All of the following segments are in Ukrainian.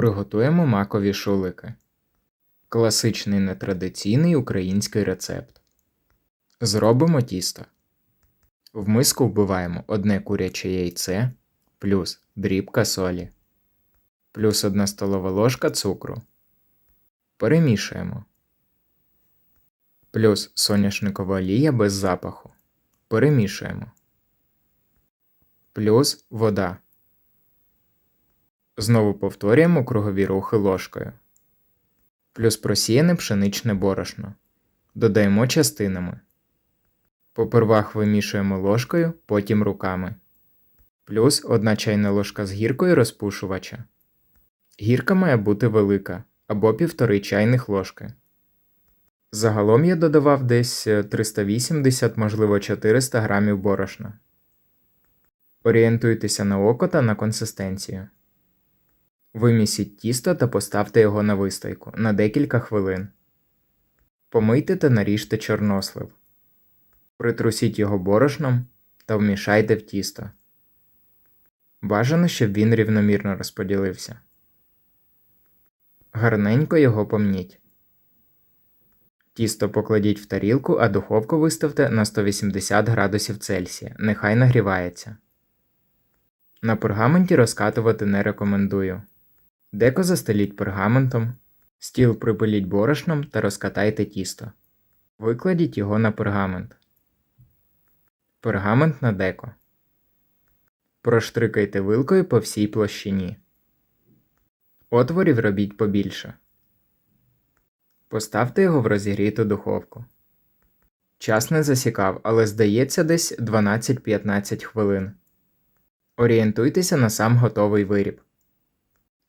Приготуємо макові шулики. Класичний нетрадиційний український рецепт. Зробимо тісто. В миску вбиваємо одне куряче яйце, плюс дрібка солі, плюс 1 столова ложка цукру. Перемішуємо. Плюс соняшникова олія без запаху. Перемішуємо. Плюс вода. Знову повторюємо кругові рухи ложкою. Плюс просіяне пшеничне борошно. Додаємо частинами. Попервах вимішуємо ложкою, потім руками. Плюс 1 чайна ложка з гіркою розпушувача. Гірка має бути велика або 1,5 чайних ложки. Загалом я додавав десь е, 380, можливо 400 грамів борошна. Орієнтуйтеся на око та на консистенцію. Вимісіть тісто та поставте його на вистойку на декілька хвилин. Помийте та наріжте чорнослив. Притрусіть його борошном та вмішайте в тісто. Бажано, щоб він рівномірно розподілився. Гарненько його помніть. Тісто покладіть в тарілку, а духовку виставте на 180 градусів Цельсія. Нехай нагрівається. На пергаменті розкатувати не рекомендую. Деко застеліть пергаментом, стіл припиліть борошном та розкатайте тісто. Викладіть його на пергамент. Пергамент на деко. Проштрикайте вилкою по всій площині. Отворів робіть побільше. Поставте його в розігріту духовку. Час не засікав, але здається десь 12-15 хвилин. Орієнтуйтеся на сам готовий виріб.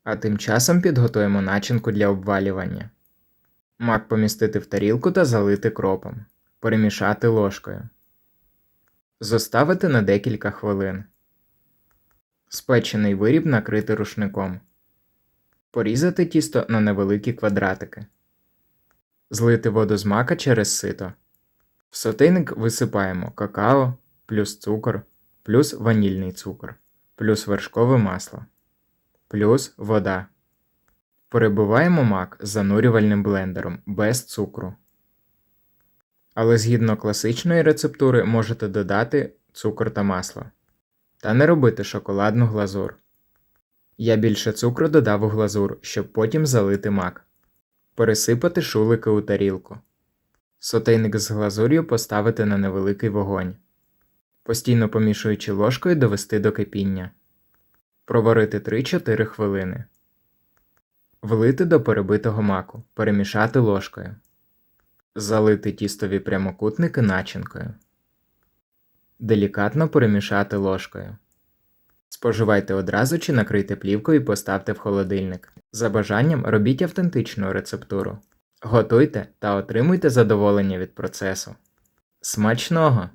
А тим часом підготуємо начинку для обвалювання. Мак помістити в тарілку та залити кропом. Перемішати ложкою. Зоставити на декілька хвилин. Спечений виріб накрити рушником. Порізати тісто на невеликі квадратики. Злити воду з мака через сито. В сотейник висипаємо какао, плюс цукор, плюс ванільний цукор, плюс вершкове масло, плюс вода. Перебиваємо мак занурювальним блендером без цукру. Але згідно класичної рецептури можете додати цукор та масло. Та не робити шоколадну глазур. Я більше цукру додав у глазур, щоб потім залити мак. Пересипати шулики у тарілку. Сотейник з глазур'ю поставити на невеликий вогонь. Постійно помішуючи ложкою довести до кипіння. Проварити 3-4 хвилини. Влити до перебитого маку. Перемішати ложкою. Залити тістові прямокутники начинкою. Делікатно перемішати ложкою. Споживайте одразу чи накрийте плівкою і поставте в холодильник. За бажанням робіть автентичну рецептуру. Готуйте та отримуйте задоволення від процесу. Смачного!